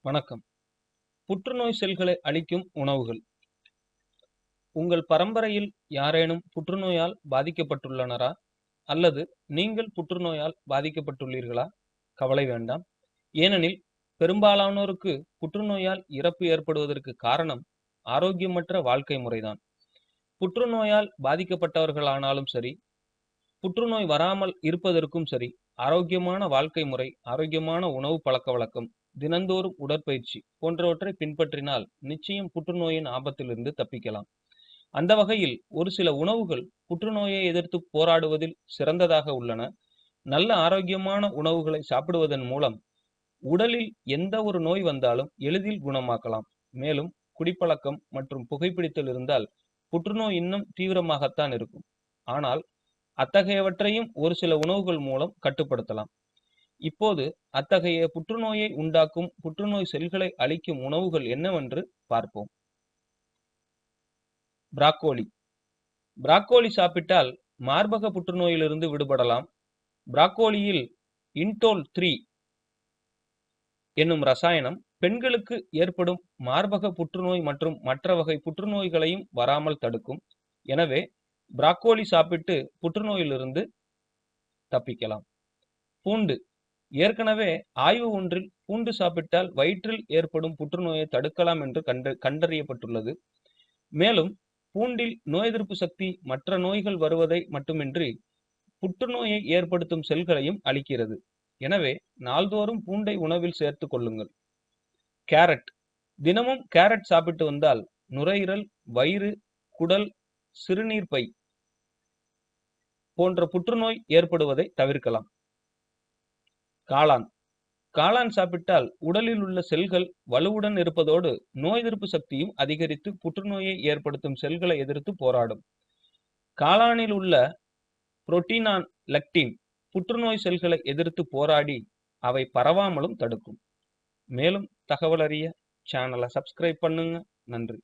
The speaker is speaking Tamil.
வணக்கம். புற்றுநோய் செல்களை அழிக்கும் உணவுகள். உங்கள் பரம்பரையில் யாரேனும் புற்றுநோயால் பாதிக்கப்பட்டுள்ளனரா? அல்லது நீங்கள் புற்றுநோயால் பாதிக்கப்பட்டுள்ளீர்களா? கவலை வேண்டாம். ஏனெனில் பெரும்பாலானோருக்கு புற்றுநோயால் இறப்பு ஏற்படுவதற்கு காரணம் ஆரோக்கியமற்ற வாழ்க்கை முறைதான். புற்றுநோயால் பாதிக்கப்பட்டவர்களானாலும் சரி புற்றுநோய் வராமல் இருப்பதற்கும் சரி ஆரோக்கியமான வாழ்க்கை முறை ஆரோக்கியமான உணவு பழக்க வழக்கம் தினந்தோறும் உடற்பயிற்சி போன்றவற்றை பின்பற்றினால் நிச்சயம் புற்றுநோயின் ஆபத்திலிருந்து தப்பிக்கலாம். அந்த வகையில் ஒரு சில உணவுகள் புற்றுநோயை எதிர்த்து போராடுவதில் சிறந்ததாக உள்ளன. நல்ல ஆரோக்கியமான உணவுகளை சாப்பிடுவதன் மூலம் உடலில் எந்த ஒரு நோய் வந்தாலும் எளிதில் குணமாக்கலாம். மேலும் குடிப்பழக்கம் மற்றும் புகைப்பிடித்தல் இருந்தால் புற்றுநோய் இன்னும் தீவிரமாகத்தான் இருக்கும். ஆனால் அத்தகையவற்றையும் ஒரு சில உணவுகள் மூலம் கட்டுப்படுத்தலாம். இப்போது அத்தகைய புற்றுநோயை உண்டாக்கும் புற்றுநோய் செல்களை அழிக்கும் உணவுகள் என்னவென்று பார்ப்போம். பிராக்கோலி. பிராக்கோலி சாப்பிட்டால் மார்பக புற்றுநோயிலிருந்து விடுபடலாம். பிராக்கோலியில் இன்டோல் த்ரீ என்னும் ரசாயனம் பெண்களுக்கு ஏற்படும் மார்பக புற்றுநோய் மற்றும் மற்ற வகை புற்றுநோய்களையும் வராமல் தடுக்கும். எனவே பிராக்கோலி சாப்பிட்டு புற்றுநோயிலிருந்து தப்பிக்கலாம். பூண்டு. ஏற்கனவே ஆய்வு ஒன்றில் பூண்டு சாப்பிட்டால் வயிற்றில் ஏற்படும் புற்றுநோயை தடுக்கலாம் என்று கண்டு கண்டறியப்பட்டுள்ளது. மேலும் பூண்டில் நோய் எதிர்ப்பு சக்தி மற்ற நோய்கள் வருவதை மட்டுமின்றி புற்றுநோயை ஏற்படுத்தும் செல்களையும் அளிக்கிறது. எனவே நாள்தோறும் பூண்டை உணவில் சேர்த்து கொள்ளுங்கள். கேரட். தினமும் கேரட் சாப்பிட்டு வந்தால் நுரையீரல் வயிறு குடல் சிறுநீர் பை போன்ற புற்றுநோய் ஏற்படுவதை தவிர்க்கலாம். காளான். காளான் சாப்பிட்டால் உடலில் உள்ள செல்கள் வலுவுடன் இருப்பதோடு நோய் எதிர்ப்பு சக்தியும் அதிகரித்து புற்றுநோயை ஏற்படுத்தும் செல்களை எதிர்த்து போராடும். காளானில் உள்ள புரோட்டீனான் லக்டின் புற்றுநோய் செல்களை எதிர்த்து போராடி அவை பரவாமலும் தடுக்கும். மேலும் தகவல் அறிய சேனலை சப்ஸ்கிரைப் பண்ணுங்க. நன்றி.